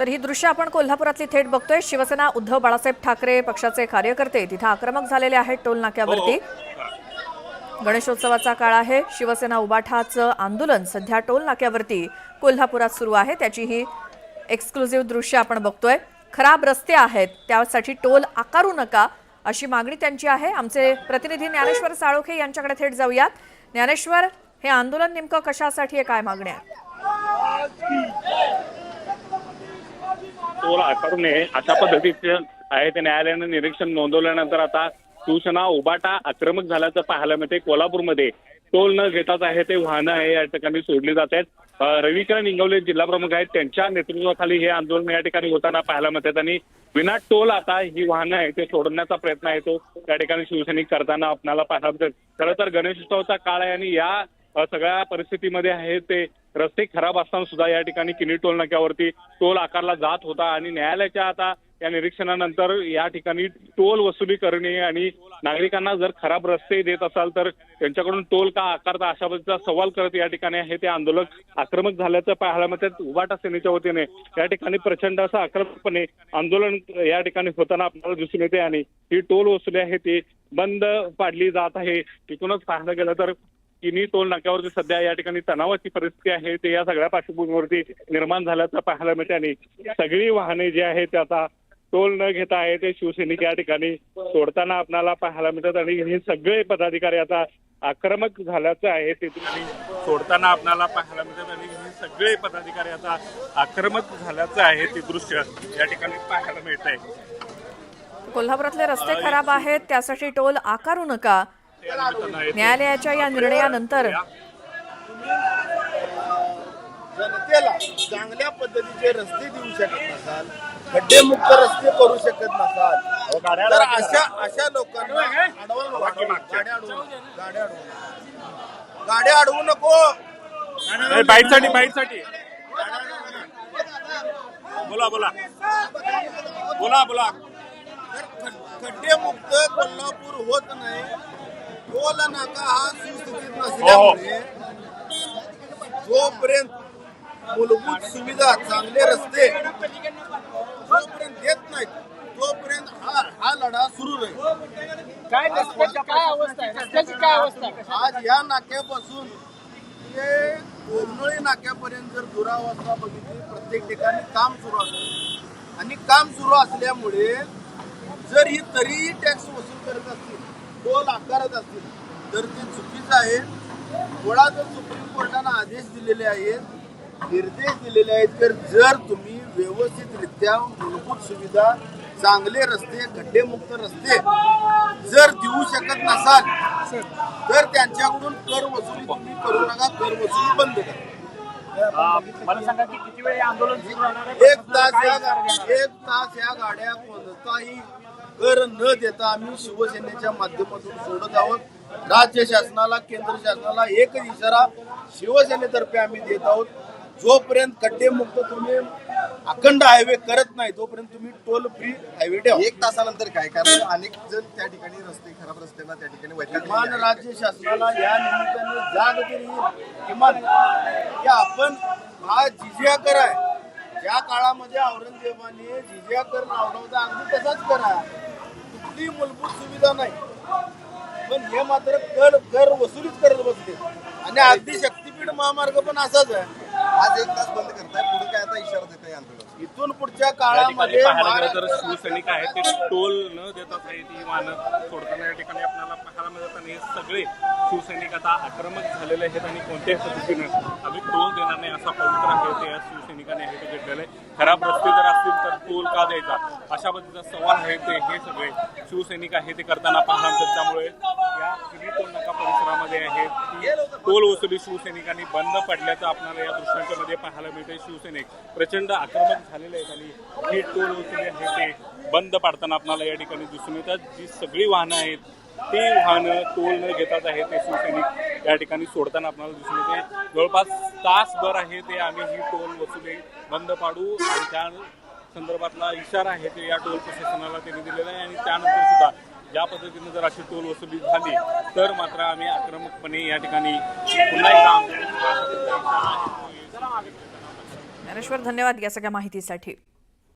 तर ही दृश्य आपण कोल्हापुरातली थेट बघतोय. शिवसेना उद्धव बाळासाहेब ठाकरे पक्षाचे कार्यकर्ते तिथे आक्रमक झालेले आहेत टोल नाक्यावरती. गणेशोत्सवाचा काळ आहे. शिवसेना उबाठाचं आंदोलन सध्या टोल नाक्यावरती कोल्हापुरात सुरू आहे. त्याची ही एक्सक्लुझिव्ह दृश्य आपण बघतोय. खराब रस्ते आहेत. त्यासाठी टोल आकारू नका अशी मागणी त्यांची आहे. आमचे प्रतिनिधी ज्ञानेश्वर साळोखे यांच्याकडे थेट जाऊयात. ज्ञानेश्वर हे आंदोलन नेमकं कशासाठी आहे? काय मागण्या आहेत? टोल आकारू नये अशा पद्धतीचे आहे ते न्यायालयानं निरीक्षण नोंदवल्यानंतर आता सूचना उबाटा आक्रमक झाल्याचं पाहायला मिळते कोल्हापूरमध्ये टोल न घेताच आहे ते वाहनं आहे या ठिकाणी सोडली जात आहेत. अं, रविकिरण इंगवले जिल्हा प्रमुख आहेत. त्यांच्या नेतृत्वाखाली हे आंदोलन या ठिकाणी होताना पाहायला मिळतात आणि विना टोल आता ही वाहनं आहे ते सोडण्याचा प्रयत्न आहे तो त्या ठिकाणी शिवसैनिक करताना आपल्याला पाहायला मिळतात खरं तर गणेशोत्सवाचा काळ आहे आणि या सगळ्या परिस्थितीमध्ये आहे ते रस्ते खराब असताना सुद्धा या ठिकाणी किनी टोल नाक्यावरती टोल आकारला जात होता आणि न्यायालयाच्या आता या निरीक्षणानंतर या ठिकाणी टोल वसुली करणे आणि नागरिकांना जर खराब रस्ते देत असाल तर त्यांच्याकडून टोल का आकारता अशा पद्धतीचा सवाल करत या ठिकाणी आहे. ते आंदोलक आक्रमक झाल्याचं पाहायला मिळतात उबाटा सेनेच्या वतीने या ठिकाणी प्रचंड असं आक्रमकपणे आंदोलन या ठिकाणी होताना आपल्याला दिसून येते आणि ही टोल वसुली आहे ती बंद पाडली जात आहे. तिथूनच पाहायला गेलं तर किनी टोल नाक्यावरती सध्या या ठिकाणी तणावाची परिस्थिती आहे. ते या सगळ्या पार्श्वभूमीवरती निर्माण झाल्याचं पाहायला मिळते आणि सगळी वाहने जी आहेत ते आता टोल न घेता आहे ते शिवसैनिक या ठिकाणी सोडताना आपल्याला पाहायला मिळतात आणि हे सगळे पदाधिकारी आता आक्रमक झाल्याचं आहे. ते ठिकाणी सोडताना आपल्याला पाहायला मिळतात आणि हे सगळे पदाधिकारी आता आक्रमक झाल्याचं आहे. ते दृश्य या ठिकाणी पाहायला मिळत आहे कोल्हापुरातले रस्ते खराब आहेत त्यासाठी टोल आकारू नका. न्यायालयाच्या या निर्णयानंतर जनतेला चांगल्या पद्धतीचे रस्ते देऊ शकत नसाल खड्डेमुक्त रस्ते करू शकत नसाल तर अशा अशा लोकांना अडवून गाड्या अडवू गाड्या अडवू गाड्या अडवू नको. बाईटसाठी बाईटसाठी. बोला बोला. बोला बोला. खड्डेमुक्त कोल्हापूर होत नाही टोल नाका हा सुस्थितीत नसल्यामुळे जोपर्यंत मूलभूत सुविधा चांगले रस्ते जोपर्यंत देत नाहीत तोपर्यंत हा हा लढा सुरू राहील. काय रस्त्याची काय अवस्था आहे? रस्त्याची काय अवस्था आहे? आज या नाक्यापासून ते कोमनोळी नाक्यापर्यंत जर दुरावस्था बघितली प्रत्येक ठिकाणी काम सुरू असतं. आणि काम सुरू असल्यामुळे जर ही तरीही टॅक्स वसूल करत असतील टोल आकारत असतील. तर ते चुकीचं आहे. मुळात सुप्रीम कोर्टानं आदेश दिलेले आहेत निर्देश दिलेले आहेत. तर जर तुम्ही व्यवस्थितरित्या मूलभूत सुविधा चांगले रस्ते खड्डेमुक्त रस्ते जर देऊ शकत नसाल तर त्यांच्याकडून कर वसुली तुम्ही करू नका. कर वसुली बंद करा. मला सांगा की किती वेळ आंदोलन सुरू राहणार आहे? एक तास या एक तास या गाड्या कोणताही कर न देता आम्ही शिवसेनेच्या माध्यमातून सोडत आहोत. राज्य शासनाला केंद्र शासनाला एकच इशारा शिवसेनेतर्फे आम्ही देत आहोत. जोपर्यंत खड्डेमुक्त तुम्ही अखंड हायवे करत नाही तोपर्यंत तुम्ही टोल फ्री हायवे ठेवा. एक तासानंतर काय? कारण अनेक जण त्या ठिकाणी रस्ते खराब रस्त्यांना त्या ठिकाणी किमान. राज्य शासनाला या निमित्ताने जाग तरी किमान की आपण हा जिजिया कर ज्या काळामध्ये औरंगजेबाने जिजिया कर लावला होता अगदी तसाच कर. कुठली मूलभूत सुविधा नाही. पण हे मात्र कर कर वसुलीच करत बसले. आणि अगदी शक्तीपीठ महामार्ग पण असाच आहे. आज एक तास बंद करताय पुढे काय आता इशारा देत आहे आंदोलन इथून पुढच्या काळामध्ये पाहायला गेलं तर महाराष्ट्र शिवसैनिक आहेत ते टोल न देतात आहे ती वाहनं सोडताना या ठिकाणी आपल्याला पाहायला मिळतात. आणि हे सगळे शिवसैनिक आता आक्रमक झालेले आहेत आणि कोणत्याही पद्धतीनं आम्ही टोल देणार नाही असा पवित्र आहे ते या शिवसैनिकांनी आहे खराब रस्ते जर असतील तर टोल का द्यायचा? अशा पद्धतीचा सवाल आहे ते हे सगळे शिवसैनिक आहे ते करताना पाहणार त्यामुळे या किती टोल नाका परिसरामध्ये आहे टोल वसुली शिवसैनिकांनी बंद पडल्याचं आपल्याला या दृश्यांच्या मध्ये पाहायला मिळते शिवसैनिक प्रचंड आक्रमक झालेले आहेत आणि ही टोल वसुली आहे ते बंद पाडताना आपल्याला या ठिकाणी दिसून येतात. जी सगळी वाहनं आहेत ती वाहनं टोल न घेतात आहे ते शिवसैनिक या ठिकाणी सोडताना आपल्याला दिसून येते जवळपास तासभर आहे ते आम्ही ही टोल वसुली बंद पाडू आणि त्या संदर्भातला इशारा आहे ते या टोल प्रशासनाला त्यांनी दिलेला आहे. आणि त्यानंतर सुद्धा ज्या पद्धतीनं जर अशी टोल वसुली झाली तर मात्र आम्ही आक्रमकपणे या ठिकाणी पुन्हा एकदा ज्ञानेश्वर धन्यवाद या सगळ्या माहितीसाठी.